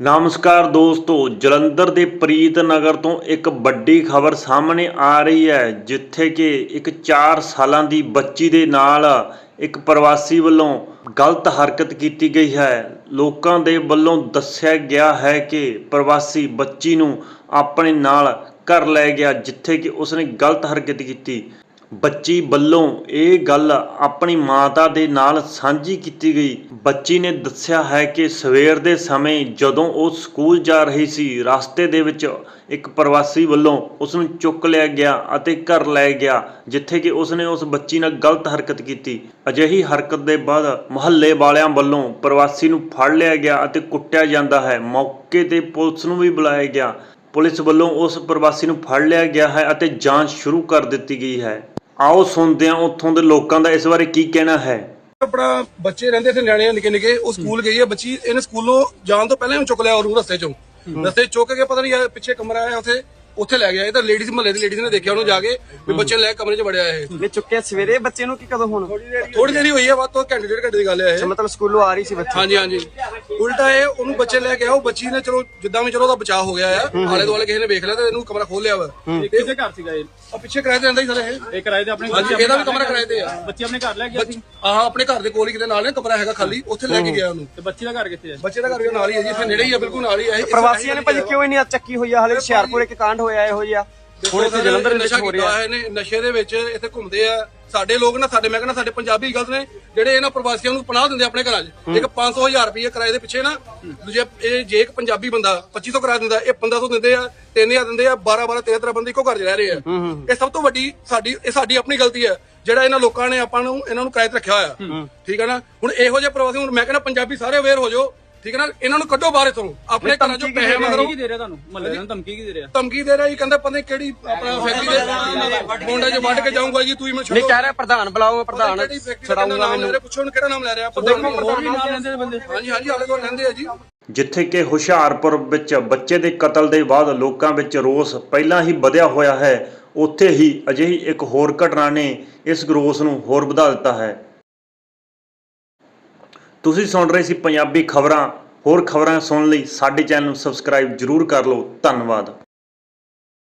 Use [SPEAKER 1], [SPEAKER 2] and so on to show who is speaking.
[SPEAKER 1] ਨਮਸਕਾਰ ਦੋਸਤੋ, ਜਲੰਧਰ ਦੇ ਪ੍ਰੀਤ ਨਗਰ ਤੋਂ ਇੱਕ ਵੱਡੀ ਖਬਰ ਸਾਹਮਣੇ ਆ ਰਹੀ ਹੈ, ਜਿੱਥੇ ਕਿ ਇੱਕ 4 ਸਾਲਾਂ ਦੀ ਬੱਚੀ ਦੇ ਨਾਲ ਇੱਕ ਪ੍ਰਵਾਸੀ ਵੱਲੋਂ ਗਲਤ ਹਰਕਤ ਕੀਤੀ ਗਈ ਹੈ। ਲੋਕਾਂ ਦੇ ਵੱਲੋਂ ਦੱਸਿਆ ਗਿਆ ਹੈ ਕਿ ਪ੍ਰਵਾਸੀ ਬੱਚੀ ਨੂੰ ਆਪਣੇ ਨਾਲ ਘਰ ਲੈ ਗਿਆ, ਜਿੱਥੇ ਕਿ ਉਸਨੇ ਗਲਤ ਹਰਕਤ ਕੀਤੀ। ਬੱਚੀ ਵੱਲੋਂ ਇਹ ਗੱਲ ਆਪਣੀ ਮਾਤਾ ਦੇ ਨਾਲ ਸਾਂਝੀ ਕੀਤੀ ਗਈ। ਬੱਚੀ ਨੇ ਦੱਸਿਆ ਹੈ ਕਿ ਸਵੇਰ ਦੇ ਸਮੇਂ ਜਦੋਂ ਉਹ ਸਕੂਲ ਜਾ ਰਹੀ ਸੀ, ਰਸਤੇ ਦੇ ਵਿੱਚ ਇੱਕ ਪ੍ਰਵਾਸੀ ਵੱਲੋਂ ਉਸ ਨੂੰ ਚੁੱਕ ਲਿਆ ਗਿਆ ਅਤੇ ਘਰ ਲੈ ਗਿਆ, ਜਿੱਥੇ ਕਿ ਉਸਨੇ ਉਸ ਬੱਚੀ ਨਾਲ ਗਲਤ ਹਰਕਤ ਕੀਤੀ। ਅਜਿਹੀ ਹਰਕਤ ਦੇ ਬਾਅਦ ਮੁਹੱਲੇ ਵਾਲਿਆਂ ਵੱਲੋਂ ਪ੍ਰਵਾਸੀ ਨੂੰ ਫੜ ਲਿਆ ਗਿਆ ਅਤੇ ਕੁੱਟਿਆ ਜਾਂਦਾ ਹੈ। ਮੌਕੇ ਤੇ ਪੁਲਿਸ ਨੂੰ ਵੀ ਬੁਲਾਇਆ ਗਿਆ। ਪੁਲਿਸ ਵੱਲੋਂ ਉਸ ਪ੍ਰਵਾਸੀ ਨੂੰ ਫੜ ਲਿਆ ਗਿਆ ਹੈ ਅਤੇ ਜਾਂਚ ਸ਼ੁਰੂ ਕਰ ਦਿੱਤੀ ਗਈ ਹੈ। ਆਓ ਸੁਣਦੇ ਹਾਂ ਉੱਥੋਂ ਦੇ ਲੋਕਾਂ ਦਾ ਇਸ ਬਾਰੇ ਕੀ ਕਹਿਣਾ ਹੈ।
[SPEAKER 2] ਆਪਣਾ ਬੱਚੇ ਰਹਿੰਦੇ ਇੱਥੇ ਨਿਆਣੇ ਨਿੱਕੇ ਨਿੱਕੇ ਉਹ ਸਕੂਲ ਗਈ ਹੈ ਬੱਚੀ ਇਹਨੇ ਸਕੂਲੋਂ ਜਾਣ ਤੋਂ ਪਹਿਲਾਂ ਹੀ ਚੁੱਕ ਲਿਆ ਉਹਨੂੰ ਰਸਤੇ ਚੋਂ। ਰਸਤੇ ਚੁੱਕ ਕੇ ਪਤਾ ਨਹੀਂ ਪਿੱਛੇ ਕਮਰਾ ਆਇਆ ਉੱਥੇ ਉੱਥੇ ਲੈ ਗਿਆ ਇਹ ਤਾਂ ਲੇਡੀਜ਼ ਮਹੱਲੇ ਦੀ ਲੇਡੀਜ਼ ਨੇ ਦੇਖਿਆ ਉਹਨੂੰ ਜਾ ਕੇ ਵੀ ਬੱਚੇ ਨੂੰ ਲੈ ਕੇ ਕਮਰੇ 'ਚ ਵੜਿਆ ਇਹ।
[SPEAKER 3] ਨੇ ਚੁੱਕਿਆ ਸਵੇਰੇ ਬੱਚੇ ਨੂੰ ਕੀ ਕਦੋਂ ਹੁਣ?
[SPEAKER 2] ਥੋੜੀ ਦੇਰੀ ਹੋਈ ਹੈ ਬਾਅਦ ਤੋਂ ਘੰਟੇ ਡੇਢ ਘੰਟੇ ਦੀ ਗੱਲ ਹੈ ਇਹ।
[SPEAKER 3] ਮਤਲਬ ਸਕੂਲੋਂ ਆ ਰਹੀ ਸੀ ਬੱਚੀ।
[SPEAKER 2] ਹਾਂਜੀ ਹਾਂਜੀ। ਉਲਟਾ ਇਹ ਉਹਨੂੰ ਬੱਚੇ ਲੈ ਕੇ ਆਇਆ ਉਹ ਬੱਚੀ ਨੇ ਚਲੋ ਜਿੱਦਾਂ ਵੀ ਚਲੋ ਉਹਦਾ ਬਚਾਅ ਹੋ ਗਿਆ ਆ। ਆਲੇ ਦੁਆਲੇ ਕਿਸੇ ਨੇ ਵੇਖ ਲਿਆ ਤੇ ਇਹਨੂੰ ਕਮਰਾ ਖੋਲ ਲਿਆ ਵਾ।
[SPEAKER 4] ਕਿਹਦੇ ਘਰ ਸੀਗਾ ਇਹ?
[SPEAKER 2] ਆ ਪਿੱਛੇ ਕਿਰਾਏ ਤੇ ਰਹਿੰਦਾ ਹੀ ਸਾਰੇ ਇਹ।
[SPEAKER 4] ਇਹ ਕਿਰਾਏ ਤੇ ਆਪਣੇ
[SPEAKER 2] ਹਾਂਜੀ ਇਹਦਾ ਵੀ ਕਮਰਾ ਕਿਰਾਏ ਤੇ ਆ।
[SPEAKER 4] ਬੱਚੇ ਆਪਣੇ ਘਰ ਲੈ ਗਿਆ ਸੀ?
[SPEAKER 2] ਆਹ ਆਪਣੇ ਘਰ ਦੇ ਕੋਲ ਹੀ ਕਿਤੇ ਨਾਲ ਨੇ ਕਮਰਾ ਹੈਗਾ ਖਾਲੀ ਉੱਥੇ ਲੈ ਕੇ ਗਿਆ ਉਹਨੂੰ।
[SPEAKER 4] ਤੇ ਬੱਚੀ ਦਾ ਘਰ ਕਿੱਥੇ ਹੈ
[SPEAKER 2] ਬੱਚੇ ਦਾ ਘਰ ਵੀ ਨਾਲ ਹੀ ਹੈ ਜੀ ਇੱਥੇ ਨੇੜੇ ਹੀ ਆ ਬਿਲਕੁਲ ਨਾਲ ਹੀ ਹੈ ਇਹ
[SPEAKER 3] ਪ੍ਰਵਾਸੀਆਂ ਨੇ ਭਾਜੀ ਕਿਉਂ ਨਹੀਂ ਚੱਕੀ ਹੋਈ ਆ? ਹਲੇ ਹੁਸ਼ਿਆਰਪੁਰ ਇੱਕ ਕਾਂਡ ਹੋਇਆ ਇਹੋ ਜਿਹਾ। ਹੁਣ ਇੱਥੇ ਜਲੰਧਰ ਦੇ ਵਿੱਚ ਹੋ ਰਿਹਾ
[SPEAKER 2] ਹੋਇਆ ਇਹਨੇ ਨਸ਼ੇ ਦੇ ਵਿੱਚ ਇੱਥੇ ਘੁੰਮਦੇ ਆ। ਸਾਡੇ ਲੋਕ ਨਾ ਸਾਡੇ ਮੈਂ ਕਹਿੰਦਾ ਸਾਡੇ ਪੰਜਾਬੀ ਗਲਤ ਨੇ ਜਿਹੜੇ ਇਹਨਾਂ ਪ੍ਰਵਾਸੀਆਂ ਨੂੰ ਪਨਾਹ ਦਿੰਦੇ ਆਪਣੇ ਘਰਾਂ 'ਚ। ਇੱਕ 500 ਹਜ਼ਾਰ ਰੁਪਏ ਕਿਰਾਏ ਦੇ ਪਿੱਛੇ ਨਾ ਦੂਜੇ ਇਹ ਜੇ ਇੱਕ ਪੰਜਾਬੀ ਬੰਦਾ 2500 ਕਿਰਾਇਆ ਦਿੰਦਾ ਇਹ 1500 ਦਿੰਦੇ ਆ 3000 ਦਿੰਦੇ ਆ 12 12 13 13 ਬੰਦੇ ਇੱਕੋ ਘਰ 'ਚ ਰਹਿ ਰਹੇ ਆ। ਇਹ ਸਭ ਤੋਂ ਵੱਡੀ ਸਾਡੀ ਇਹ ਸਾਡੀ ਆਪਣੀ ਗਲਤੀ ਹੈ। ਜਿਹੜਾ ਇਹਨਾਂ ਲੋਕਾਂ ਨੇ ਆਪਾਂ ਨੂੰ ਇਹਨਾਂ ਨੂੰ ਕਿਰਾਏ ਤੇ ਰੱਖਿਆ ਹੋਇਆ। ਠੀਕ ਹੈ ਨਾ? ਹੁਣ ਇਹੋ ਜਿਹੇ ਪ੍ਰਵਾਸੀ ਹੁਣ ਮੈਂ ਕਹਿੰਦਾ ਪੰਜਾਬੀ ਸਾਰੇ ਅਵੇਅਰ ਹੋ ਜਾਓ। ਠੀਕ ਹੈ ਨਾ? ਇਹਨਾਂ ਨੂੰ ਕੱਢੋ ਬਾਹਰ ਇਥੋਂ। ਆਪਣੇ ਘਰਾਂ 'ਚੋਂ ਪੈਸੇ ਮਗਰੋਂ।
[SPEAKER 4] ਕੀ ਦੇ ਰਿਹਾ ਤੁਹਾਨੂੰ ਮਹੱਲੇ ਨੂੰ ਧਮਕੀ ਕੀ ਦੇ ਰਿਹਾ
[SPEAKER 2] ਧਮਕੀ ਦੇ ਰਿਹਾ ਜੀ ਕਹਿੰਦਾ ਪਤਾ ਨੀ ਕਿਹੜੀ ਆਪਣਾ ਫੈਕਟਰੀ ਦੇ ਮੁੰਡੇ 'ਚ ਵੱਢ ਕੇ ਜਾਊਂਗਾ ਜੀ ਤੂੰ ਹੀ ਮੈਨੂੰ
[SPEAKER 3] ਨਹੀਂ
[SPEAKER 2] ਛੱਡੋ।
[SPEAKER 3] ਕਹਿ ਰਿਹਾ ਪ੍ਰਧਾਨ ਬੁਲਾਓ ਮੈਂ ਪ੍ਰਧਾਨ
[SPEAKER 2] ਨਾਮ ਲੈ
[SPEAKER 3] ਮੈਨੂੰ
[SPEAKER 2] ਪੁੱਛੋ ਉਹਨੂੰ ਕਿਹੜਾ ਨਾਮ ਲੈ ਰਿਹਾ। ਪਤਾ ਨਹੀਂ
[SPEAKER 4] ਹੋਰ ਵੀ ਨਾਲ ਲੈਂਦੇ ਨੇ ਬੰਦੇ।
[SPEAKER 2] ਹਾਂਜੀ ਹਾਂਜੀ ਆਲੇ ਕੋਲ ਲੈਂਦੇ ਆ ਜੀ।
[SPEAKER 1] ਜਿੱਥੇ ਕਿ ਹੁਸ਼ਿਆਰਪੁਰ ਵਿੱਚ ਬੱਚੇ ਦੇ ਕਤਲ ਦੇ ਬਾਅਦ ਲੋਕਾਂ ਵਿੱਚ ਰੋਸ ਪਹਿਲਾਂ ਹੀ ਵਧਿਆ ਹੋਇਆ ਹੈ ਉੱਥੇ ਹੀ ਅਜਿਹੀ ਇੱਕ ਹੋਰ ਘਟਨਾ ਨੇ ਇਸ ਰੋਸ ਨੂੰ ਹੋਰ ਵਧਾ ਦਿੱਤਾ ਹੈ। ਤੁਸੀਂ ਸੁਣ ਰਹੇ ਸੀ ਪੰਜਾਬੀ ਖਬਰਾਂ, ਹੋਰ ਖਬਰਾਂ ਸੁਣਨ ਲਈ ਸਾਡੇ ਚੈਨਲ ਨੂੰ ਸਬਸਕ੍ਰਾਈਬ ਜਰੂਰ ਕਰ ਲਓ। ਧੰਨਵਾਦ।